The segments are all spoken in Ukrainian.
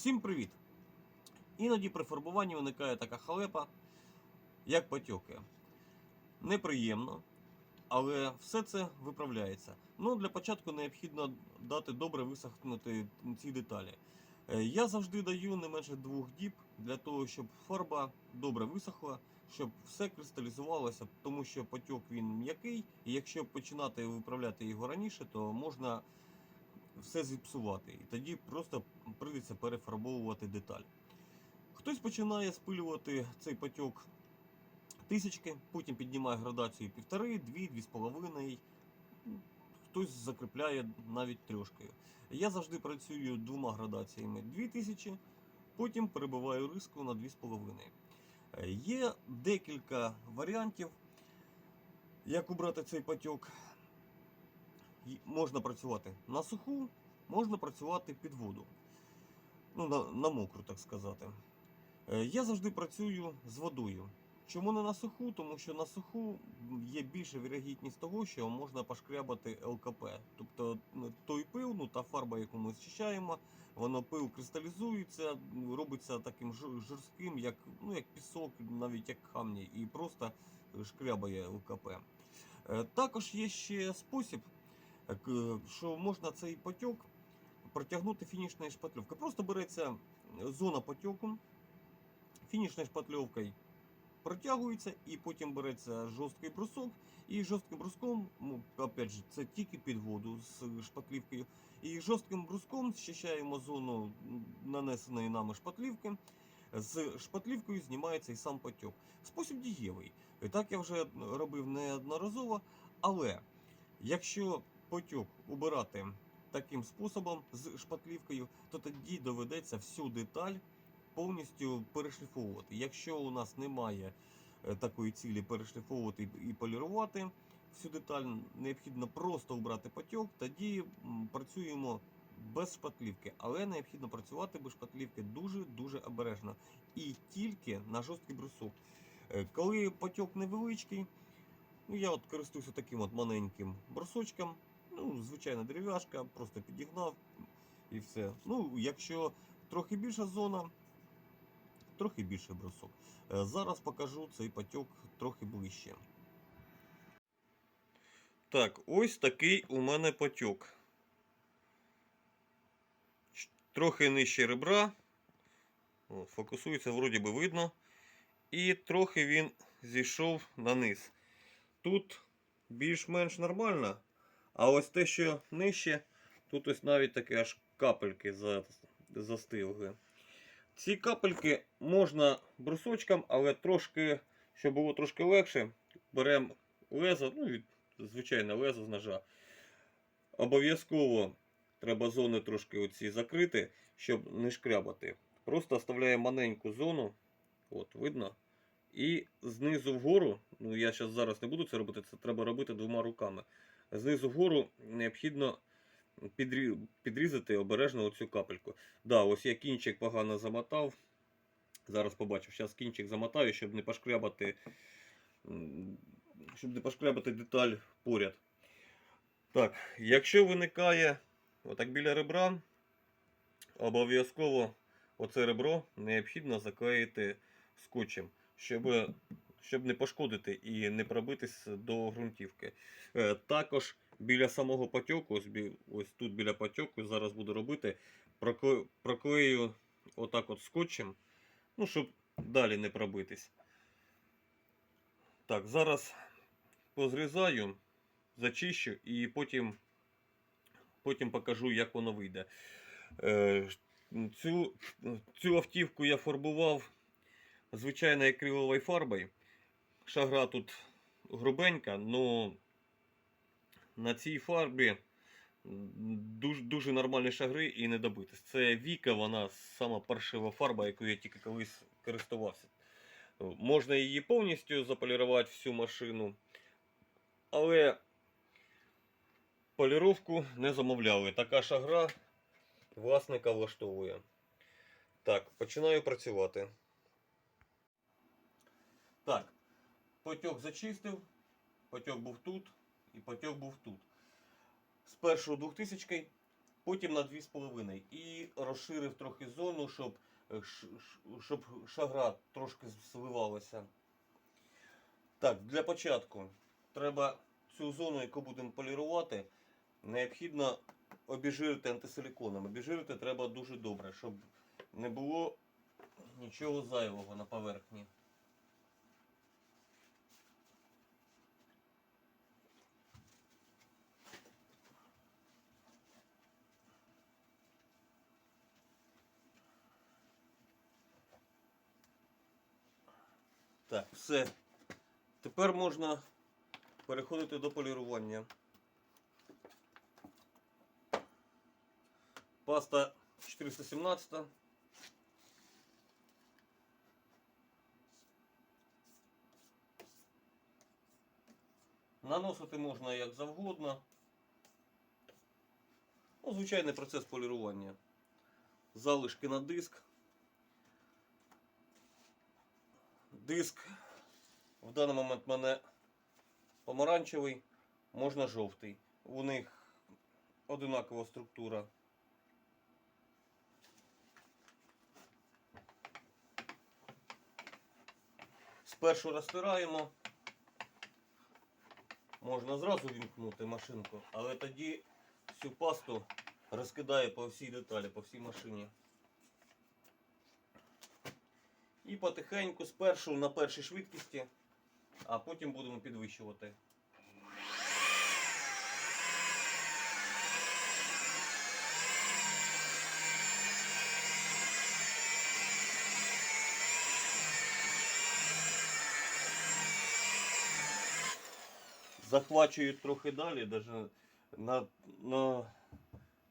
Всім привіт! Іноді при фарбуванні виникає така халепа, як потьоки. Неприємно, але все це виправляється. Ну, для початку необхідно дати добре висохнути ці деталі. Е, Я завжди даю не менше двох діб для того, щоб фарба добре висохла, щоб все кристалізувалося, тому що потьок він м'який, і якщо починати виправляти його раніше, то можна все зіпсувати. І тоді просто прийдеться перефарбовувати деталь. Хтось починає спилювати цей потьок тисячки, потім піднімає градацію півтори, дві, дві з половиною. Хтось закріпляє навіть трьошкою. Я завжди працюю двома градаціями 2000, потім перебиваю риску на 2,5. Е, Є декілька варіантів, як убрати цей потьок. Можна працювати на суху, можна працювати під воду. Ну, на, на мокру, так сказати. Е, Я завжди працюю з водою. Чому не на суху? Тому що на суху є більша вірогідність того, що можна пошкрябати ЛКП. Тобто ну, той пил, ну та фарба, яку ми зчищаємо, воно пил кристалізується, робиться таким жорстким, як, ну, як пісок, навіть як камні, і просто шкрябає ЛКП. Е, Також є ще спосіб, що можна цей потік протягнути фінішною шпатльовкою. Просто береться зона потоку, фінішною шпатльовкою протягується, і потім береться жорсткий брусок, і жорстким бруском, ну, опять же, це тільки під воду з шпатлівкою, і жорстким бруском зчищаємо зону нанесеної нами шпатлівки. З шпатлівкою знімається і сам потік. Спосіб дієвий. І так я вже робив неодноразово, але якщо потік убирати таким способом з шпатлівкою, то тоді доведеться всю деталь повністю перешліфовувати. Якщо у нас немає е, такої цілі перешліфовувати і- полірувати всю деталь, необхідно просто убрати потік, тоді працюємо без шпатлівки, але необхідно працювати без шпатлівки дуже-дуже обережно і тільки на жорсткий брусок. Е, Коли потік невеличкий, ну я от користуюся таким от маленьким брусочком, ну, звичайна дерев'яшка, просто підігнав і все. Ну, якщо трохи більша зона, трохи більше брусок. Е, Зараз покажу цей потік трохи ближче. Так, ось такий у мене. Ч- Трохи нижче ребра. Фокусується, вроді би видно. І трохи він зійшов на низ. Тут більш-менш нормально. А ось те, що нижче, тут ось навіть такі аж капельки застигли. Ці капельки можна брусочком, але трошки, щоб було трошки легше, беремо лезо, ну, від- звичайне лезо з ножа. Обов'язково треба зони трошки оці закрити, щоб не шкрябати. Просто оставляємо маленьку зону, от видно. І знизу вгору, ну я зараз зараз не буду це робити, це треба робити двома руками. Знизу вгору необхідно підрізати обережно оцю капельку. Да, ось я кінчик погано замотав. Зараз побачив. Зараз кінчик замотаю, щоб не пошкрябати, щоб не пошкрябати деталь поряд. Так, якщо виникає отак біля ребра, обов'язково оце ребро необхідно заклеїти скотчем, щоб, щоб не пошкодити і не пробитись до ґрунтівки. Е, Також біля самого потьоку, ось, тут біля потьоку, зараз буду робити, проклею отак от скотчем, ну, щоб далі не пробитись. Так, зараз позрізаю, зачищу і потім, потім покажу, як воно вийде. Е, Цю, цю автівку я фарбував звичайною акриловою фарбою. Шагра тут грубенька, але на цій фарбі дуже, дуже нормальні шагри і не добитись. Це Віка, вона сама паршива фарба, яку я тільки колись користувався. Можна її повністю заполірувати всю машину, але поліровку не замовляли. Така шагра власника влаштовує. Так, починаю працювати. Так, потік зачистив, потік був тут і потік був тут. З першого 2000 потім на 2,5 і розширив трохи зону, щоб, е, щоб шагра трошки зливалася. Так, для початку треба цю зону, яку будемо полірувати, необхідно обіжирити антисиліконом. Обіжирити треба дуже добре, щоб не було нічого зайвого на поверхні. Так, все. Тепер можна переходити до полірування. Паста 417. Наносити можна як завгодно. Ну, звичайний процес полірування. Залишки на диск. Диск в даний момент в мене помаранчевий, можна жовтий. У них одинакова структура. Спершу розтираємо. Можна зразу вімкнути машинку, але тоді всю пасту розкидає по всій деталі, по всій машині. І потихеньку спершу на першій швидкості, а потім будемо підвищувати. Захвачують трохи далі, даже на, на,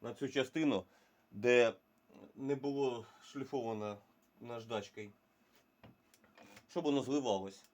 на цю частину, де не було шліфовано наждачкою щоб воно зливалось.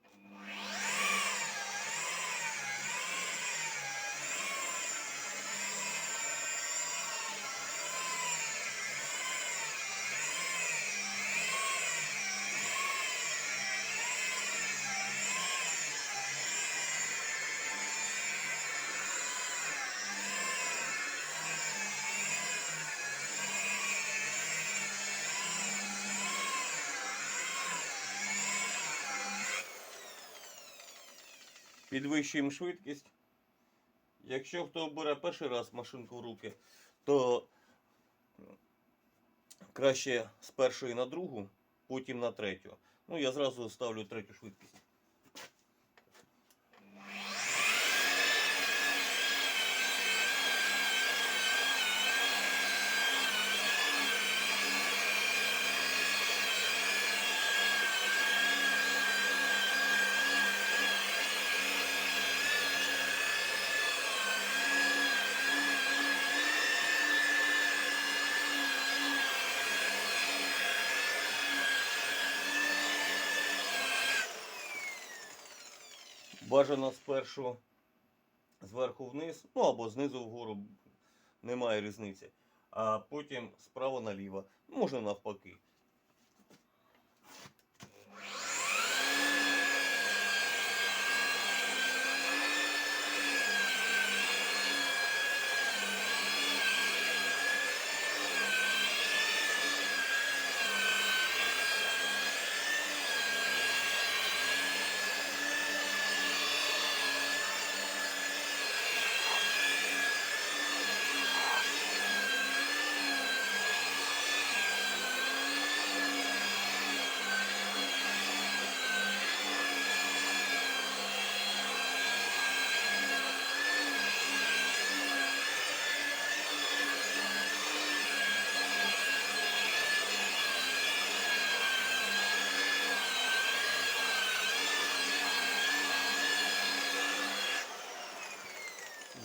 Підвищуємо швидкість. Якщо хто бере перший раз машинку в руки, то краще з першої на другу, потім на третю. Ну, я зразу ставлю третю швидкість. Бажано спершу зверху вниз, ну або знизу вгору, немає різниці. А потім справа наліво. Можна навпаки.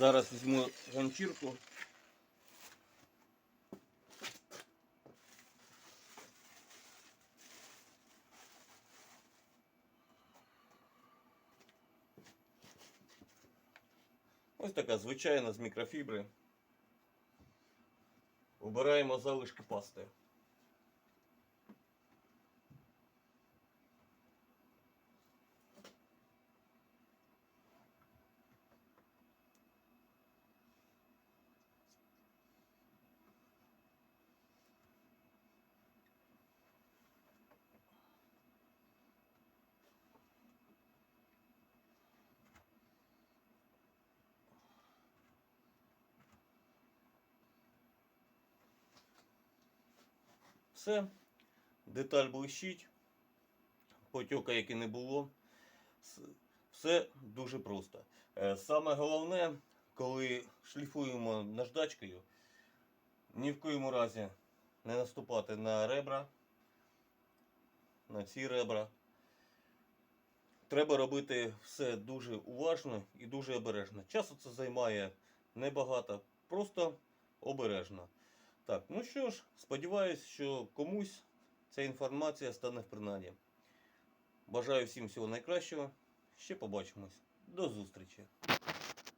Зараз візьму ганчірку. Ось така звичайна з мікрофібри. Обираємо залишки пасти. Все, деталь блищить, потьока, як і не було. Все дуже просто. Е, Саме головне, коли шліфуємо наждачкою, ні в коєму разі не наступати на ребра, на ці ребра. Треба робити все дуже уважно і дуже обережно. Часу це займає небагато, просто обережно. Так, ну що ж, сподіваюсь, що комусь ця інформація стане в принаді. Бажаю всім всього найкращого. Ще побачимось. До зустрічі.